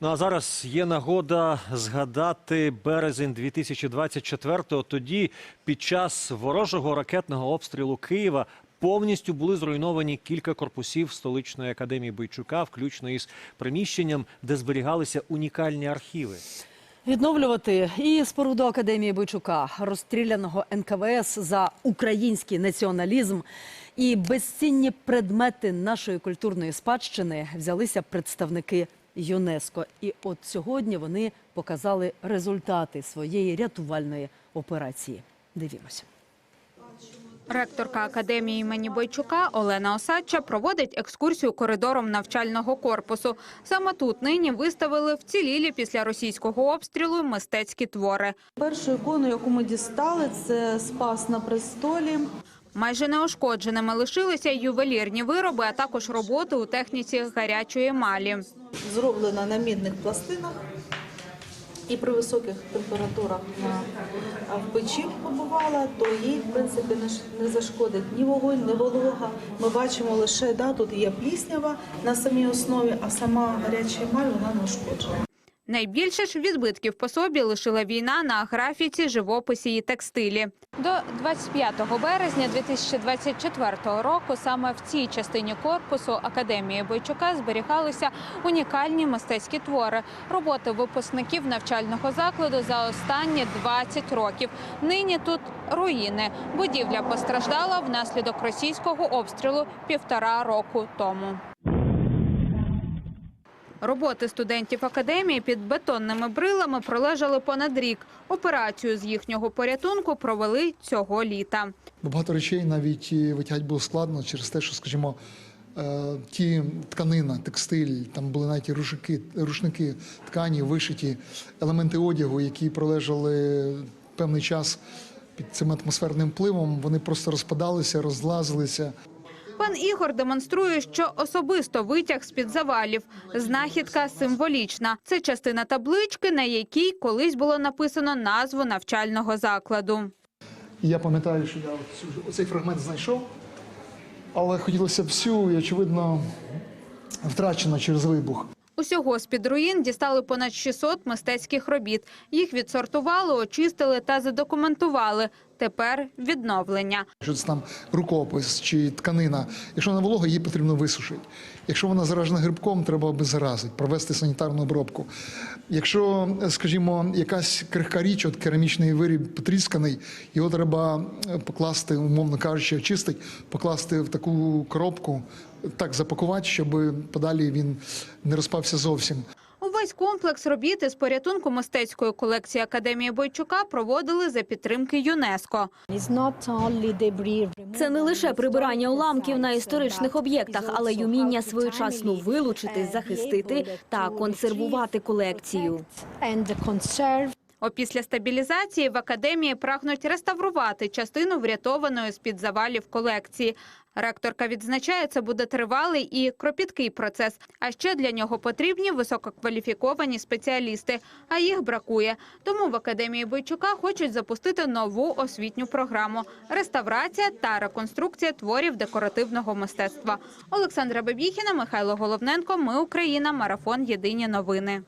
Ну а зараз є нагода згадати березень 2024-го. Тоді під час ворожого ракетного обстрілу Києва повністю були зруйновані кілька корпусів столичної академії Бойчука, включно із приміщенням, де зберігалися унікальні архіви. Відновлювати і споруду Академії Бойчука, розстріляного НКВС за український націоналізм і безцінні предмети нашої культурної спадщини взялися представники ЮНЕСКО. І от сьогодні вони показали результати своєї рятувальної операції. Дивімося. Ректорка академії імені Бойчука Олена Осадча проводить екскурсію коридором навчального корпусу. Саме тут нині виставили вцілілі після російського обстрілу мистецькі твори. Першу ікону, яку ми дістали, це Спас на престолі. Майже неушкодженими лишилися ювелірні вироби, а також роботи у техніці гарячої емалі. Зроблена на мідних пластинах. І при високих температурах на в печі побувала, то їй в принципі не зашкодить ні вогонь, ні волога. Ми бачимо лише да, тут є пліснява на самій основі, а сама гаряча емаль вона не ушкоджена. Найбільше ж відбитків по собі лишила війна на графіці, живописі і текстилі. До 25 березня 2024 року саме в цій частині корпусу Академії Бойчука зберігалися унікальні мистецькі твори, роботи випускників навчального закладу за останні 20 років. Нині тут руїни. Будівля постраждала внаслідок російського обстрілу півтора року тому. Роботи студентів академії під бетонними брилами пролежали понад рік. Операцію з їхнього порятунку провели цього літа. Багато речей навіть і витягати було складно через те, що, скажімо, е, ті тканина, текстиль, там були навіть і рушники, рушники ткані, вишиті, елементи одягу, які пролежали певний час під цим атмосферним впливом, вони просто розпадалися, розлазилися. Пан Ігор демонструє, що особисто витяг з-під завалів. Знахідка символічна. Це частина таблички, на якій колись було написано назву навчального закладу. Я пам'ятаю, що я оцей фрагмент знайшов, але хотілося б всю, і очевидно, втрачено через вибух. Усього з-під руїн дістали понад 600 мистецьких робіт. Їх відсортували, очистили та задокументували. Тепер відновлення. Якщо це там рукопис чи тканина, якщо вона волога, її потрібно висушити. Якщо вона заражена грибком, треба обеззаразити, провести санітарну обробку. Якщо, скажімо, якась крихка річ, от керамічний виріб потрісканий, його треба е, покласти, умовно кажучи, очистити, покласти в таку коробку, так запакувати, щоб подалі він не розпався зовсім. Увесь комплекс робіт із порятунку мистецької колекції Академії Бойчука проводили за підтримки ЮНЕСКо. Це не лише прибирання уламків на історичних об'єктах, але й уміння своєчасно вилучити, захистити та консервувати колекцію. Опісля стабілізації в академії прагнуть реставрувати частину врятованої з-під завалів колекції. Ректорка відзначає, це буде тривалий і кропіткий процес. А ще для нього потрібні висококваліфіковані спеціалісти, а їх бракує. Тому в академії Бойчука хочуть запустити нову освітню програму реставрація та реконструкція творів декоративного мистецтва. Олександра Бабіхіна, Михайло Головненко. Ми Україна. Марафон. Єдині новини.